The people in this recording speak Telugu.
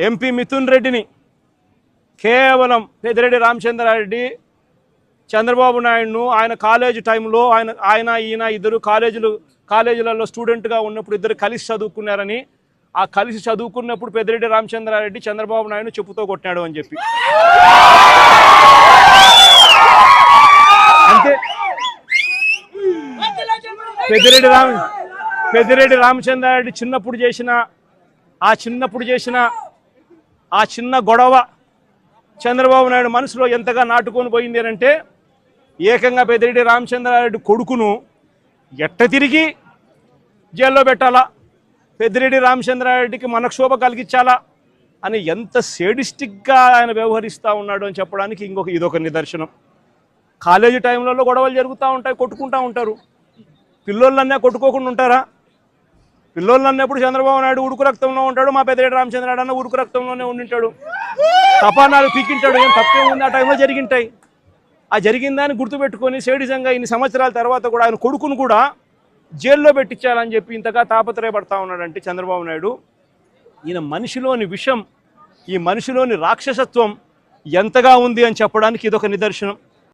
ఎంపీ మిథున్ రెడ్డిని కేవలం పెద్దిరెడ్డి రామచంద్రారెడ్డి చంద్రబాబు నాయుడును ఆయన కాలేజీ టైంలో ఆయన ఆయన ఈయన ఇద్దరు కాలేజీలు కాలేజీలలో స్టూడెంట్గా ఉన్నప్పుడు ఇద్దరు కలిసి చదువుకున్నారని ఆ కలిసి చదువుకున్నప్పుడు పెద్దిరెడ్డి రామచంద్రారెడ్డి చంద్రబాబు నాయుడు చెప్పుతో కొట్టినాడు అని చెప్పి. అంతే. పెద్దిరెడ్డి రామ పెద్దిరెడ్డి రామచంద్రారెడ్డి చిన్నప్పుడు చేసిన ఆ చిన్నప్పుడు చేసిన ఆ చిన్న గొడవ చంద్రబాబు నాయుడు మనసులో ఎంతగా నాటుకొని పోయింది అంటే ఏకంగా పెద్దిరెడ్డి రామచంద్రారెడ్డి కొడుకును ఎట్ట తిరిగి జైల్లో పెట్టాలా? పెద్దిరెడ్డి రామచంద్రారెడ్డికి మనక్షోభ కలిగించాలా? అని ఎంత సేడిస్టిక్గా ఆయన వ్యవహరిస్తూ ఉన్నాడు అని చెప్పడానికి ఇంకొక ఇదొక నిదర్శనం. కాలేజీ టైంలలో గొడవలు జరుగుతూ ఉంటాయి కొట్టుకుంటూ ఉంటారు. పిల్లోళ్ళన్నా కొట్టుకోకుండా ఉంటారా? పిల్లోళ్ళు అన్నప్పుడు చంద్రబాబు నాయుడు ఉడుకు రక్తంలో ఉంటాడు మా పెద్దరెడ్డి రామచంద్రనాయుడు అన్న ఉడుకు రక్తంలోనే ఉండింటాడు. తపానాలు పీకింటాడు ఏం తప్పే ఉంది? ఆ టైంలో జరిగింటాయి. ఆ జరిగిందని గుర్తుపెట్టుకొని సేడిజంగా ఇన్ని సంవత్సరాల తర్వాత కూడా ఆయన కొడుకును కూడా జైల్లో పెట్టించాలని చెప్పి ఇంతగా తాపత్రయపడతా ఉన్నాడంటే చంద్రబాబు నాయుడు. ఈయన మనిషిలోని విషం ఈ మనిషిలోని రాక్షసత్వం ఎంతగా ఉంది అని చెప్పడానికి ఇదొక నిదర్శనం.